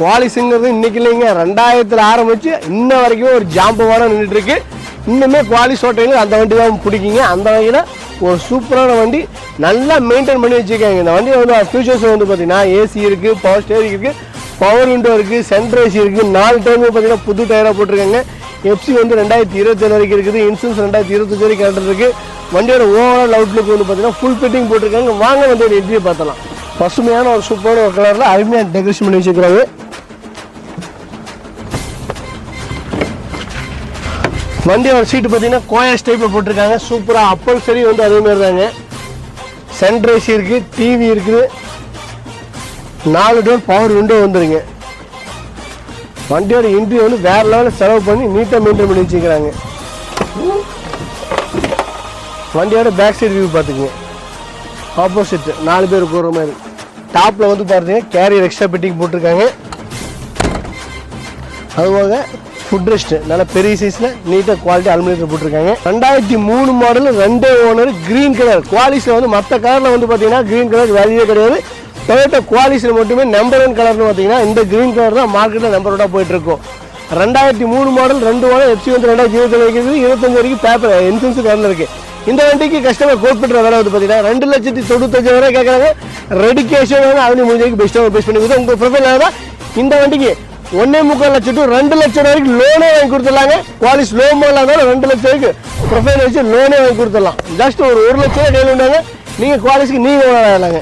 குவாலிஸுங்கிறது இன்னைக்கு இல்லைங்க. ரெண்டாயிரத்தில் ஆரம்பித்து இன்ன வரைக்கும் ஒரு ஜாம்பவான நின்றுட்டுருக்கு இன்னுமே குவாலிஸ் ஓட்டையில் அந்த வண்டி தான் பிடிக்குங்க. அந்த வகையில் ஒரு சூப்பரான வண்டி நல்லா மெயின்டைன் பண்ணி வச்சுருக்காங்க. இந்த வண்டி வந்து ஃபியூச்சர்ஸ் வந்து பார்த்தீங்கன்னா ஏசி இருக்குது பவர் ஸ்டேரிங் இருக்குது பவர் விண்டோ இருக்குது சென்ட்ரல் ஏசி இருக்குது நாலு டைம் பார்த்தீங்கன்னா புது டயராக போட்டிருக்காங்க. எஃப்சி வந்து ரெண்டாயிரத்தி இருபத்தேழு வரைக்கும் இருக்குது. இன்சூரன்ஸ் ரெண்டாயிரத்தி இருபத்தஞ்சு வரைக்கும் கரண்ட் இருக்குது வண்டியோட ஓவரால் அவுட்லுக் வந்து பார்த்தீங்கன்னா ஃபுல் ஃபிட்டிங் போட்டிருக்காங்க. வாங்க வண்டியோட எப்படி பார்த்தலாம் பசுமையான ஒரு சூப்பரான ஒரு கலரில் அருமையாக டெக்கரேஷன் பண்ணி வச்சுருக்காங்க வண்டியோட சீட்டு பார்த்தீங்கன்னா கோயாஸ் டைப்பில் போட்டிருக்காங்க. சூப்பராக அப்பல் சரி வந்து அதே தாங்க சென்ட்ரல் இருக்குது டிவி இருக்குது. நாலு டோர் பவர் விண்டோ வந்துடுங்க வண்டியோட இன்ட்ரி வந்து வேறு லெவலில் செலவு பண்ணி நீட்டாக மெயின்டைன் பண்ணி வச்சுக்கிறாங்க வண்டியோட பேக் சைடு வியூ பார்த்துக்குங்க. ஆப்போசிட் நாலு பேர் போகிற மாதிரி. டாப்பில் வந்து பார்த்தீங்கன்னா கேரியர் எக்ஸ்ட்ரா பெட்டிங் போட்டிருக்காங்க. அதுபோக ஃபுட் ரெஸ்ட் நல்ல பெரிய சைஸில் நீட்டாக குவாலிட்டி அலுமினியத்தில் போட்டிருக்காங்க. ரெண்டாயிரத்தி மூணு மாடல் ரெண்டே ஓனர் க்ரீன் கலர் குவாலிஸில் வந்து மற்ற கலரில் வந்து பார்த்தீங்கன்னா க்ரீன் கலர் வேல்யூவே கிடையாது. டொயோட்டோ குவாலிஸில் மட்டுமே நம்பர் ஒன் கலர்னு பார்த்தீங்கன்னா இந்த க்ரீன் கலர் தான் மார்க்கெட்டில் நம்பர் ஒன்னாக போயிட்டு இருக்கும் ரெண்டாயிரத்தி மூணு மாடல் ரெண்டு மாடல் எஃப்சி வந்து ரெண்டாயிரத்தி இருபத்தி இருக்குது. இருபத்தஞ்சு வரைக்கும் பேப்பர் இன்சூரன்ஸ் கலரில் இருக்குது இந்த வண்டிக்கு கஸ்டமர் கோட் பண்ணுற வந்து பார்த்தீங்கன்னா ரெண்டு லட்சத்தி தொண்ணூத்தஞ்சு வரை கேட்குறாங்க ரெடி கேஷ் வந்து அவனி முடிஞ்சதுக்கு பெஸ்ட்டாக பேஸ் பண்ணி கொடுத்து உங்கள் ப்ரொஃபைல் தான் இந்த வண்டிக்கு ஒன்னே முக்கால் லட்சம் டு ரெண்டு லட்சம் வரைக்கும் லோனே வாங்கி கொடுத்துடலாங்க. குவாலிஸ் லோ மாடலாக ரெண்டு லட்சம் வரைக்கும் ப்ரொஃபைல் வச்சு லோனே வாங்கி கொடுத்துடலாம். ஜஸ்ட் ஒரு ஒரு லட்சம் கையில் உண்டாங்க. நீங்கள் குவாலிஸ்க்கு நீங்கள் வாங்கலாங்க